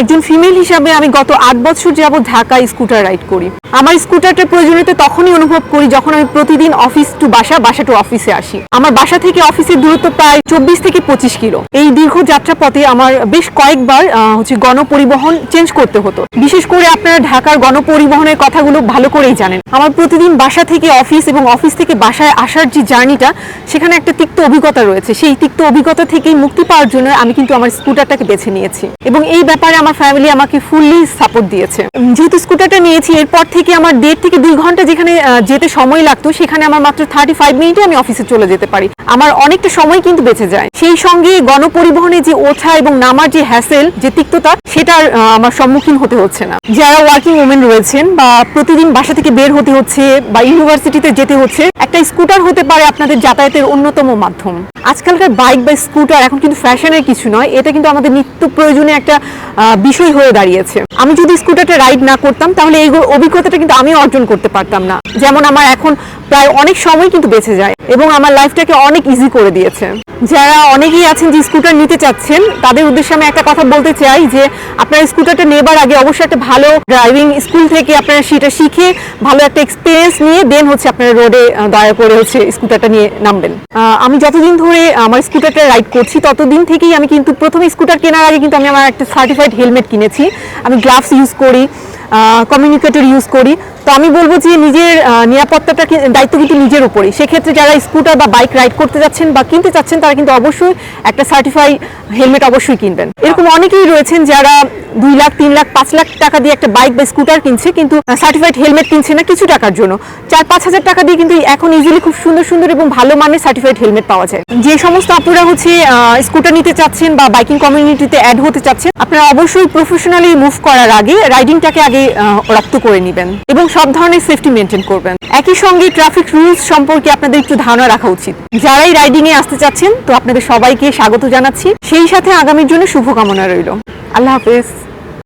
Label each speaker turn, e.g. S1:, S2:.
S1: একজন ফিমেল হিসাবে আমি গত আট বছর যাবত ঢাকা স্কুটার রাইড করি। আমার স্কুটারটার প্রয়োজনীয়তা তখনই অনুভব করি যখন আমি প্রতিদিন অফিস টু বাসা বাসা টু অফিসে আসি। আমার বাসা থেকে অফিসের দূরত্ব প্রায় চব্বিশ থেকে পঁচিশ কিলো। এই দীর্ঘ যাত্রা পথে আমার বেশ কয়েকবার হচ্ছে গণপরিবহন চেঞ্জ করতে হতো। বিশেষ করে আপনারা ঢাকার গণপরিবহনের কথাগুলো ভালো করেই জানেন। আমার প্রতিদিন বাসা থেকে অফিস এবং অফিস থেকে বাসায় আসার যে জার্নিটা, সেখানে একটা তিক্ত অভিজ্ঞতা রয়েছে। সেই তিক্ত অভিজ্ঞতা থেকেই মুক্তি পাওয়ার জন্য আমি কিন্তু আমার স্কুটারটাকে বেছে নিয়েছি। এবং এই ব্যাপারে আমার ফ্যামিলি আমাকে ফুললি সাপোর্ট দিয়েছে। যেহেতু স্কুটারটা নিয়েছি এরপর থেকে আমার দেড় থেকে দুই ঘণ্টা যেখানে যেতে সময় লাগতো সেখানে আমার মাত্র থার্টি ফাইভ মিনিটে আমি অফিসে চলে যেতে পারি। আমার অনেকটা সময় কিন্তু বেঁচে যায়। সেই সঙ্গে গণপরিবহনে যে ওঠা এবং নামার যে হ্যাসেল যে তিক্ততা আহ, আমার সম্মুখীন হতে হচ্ছে না। যারা ওয়ার্কিং ওমেন রয়েছেন বা প্রতিদিন বাসা থেকে বের হতে হচ্ছে বা ইউনিভার্সিটিতে যেতে হচ্ছে একটা স্কুটার হতে পারে আপনাদের যাতায়াতের অন্যতম মাধ্যম। আজকালকার বাইক বা স্কুটার এখন কিন্তু ফ্যাশনের কিছু নয়। এটা কিন্তু আমাদের নিত্য প্রয়োজনে একটা বিষয় হয়ে দাঁড়িয়েছে। আমি যদি স্কুটারটা রাইড না করতাম, তাহলে এই অভিজ্ঞতাটা কিন্তু আমি অর্জন করতে পারতাম না। যেমন আমার এখন প্রায় অনেক সময় কিন্তু বেঁচে যায়। এবং আমার লাইফটাকে অনেক ইজি করে দিয়েছে। যারা অনেকেই আছেন যে স্কুটার নিতে চাচ্ছেন, তাদের উদ্দেশ্যে আমি একটা কথা বলতে চাই যে, আপনারা স্কুটারটা নেবার আগে অবশ্যই একটা ভালো ড্রাইভিং স্কুল থেকে আপনারা সেটা শিখে, ভালো একটা এক্সপিরিয়েন্স নিয়ে দেন হচ্ছে আপনারা রোডে দয়া করে হচ্ছে স্কুটারটা নিয়ে নামবেন। আমি যতদিন ধরে আমার স্কুটারটা রাইড করছি, ততদিন থেকেই আমি কিন্তু প্রথমে স্কুটার কেনার আগে কিন্তু আমি আমার একটা সার্টিফাইড হেলমেট কিনেছি। আমি গ্লাভস ইউজ করি। কমিউনিকেটর ইউজ করি। তো আমি বলব যে নিজের নিরাপত্তাটা দায়িত্ব কিন্তু নিজের উপরেই। সেক্ষেত্রে যারা স্কুটার বা বাইক রাইড করতে যাচ্ছেন বা কিনতে চাচ্ছেন, তারা কিন্তু অবশ্যই একটা সার্টিফাই হেলমেট অবশ্যই কিনবেন। এরকম অনেকেই রয়েছেন যারা দুই লাখ, তিন লাখ, পাঁচ লাখ টাকা দিয়ে একটা বাইক বা স্কুটার কিনছে, কিন্তু সার্টিফাইড হেলমেট কিনছে না কিছু টাকার জন্য। চার, পাঁচ হাজার টাকা দিয়ে কিন্তু এখন ইজিলি খুব সুন্দর সুন্দর এবং ভালো মানের সার্টিফাইড হেলমেট পাওয়া যায়। যে সমস্ত আপনারা হচ্ছে স্কুটার নিতে চাচ্ছেন বা বাইকিং কমিউনিটিতে অ্যাড হতে চাচ্ছেন, আপনারা অবশ্যই প্রফেশনালি মুভ করার আগে রাইডিংটাকে আগে আহ, রপ্ত করে নেবেন এবং সব ধরনের সেফটি মেনটেন করবেন। একই সঙ্গে ট্রাফিক রুলস সম্পর্কে আপনাদের একটু ধারণা রাখা উচিত। যারাই রাইডিং এ আসতে চাচ্ছেন তো আপনাদের সবাইকে স্বাগত জানাচ্ছি। সেই সাথে আগামীর জন্য শুভকামনা রইল। আল্লাহ হাফেজ।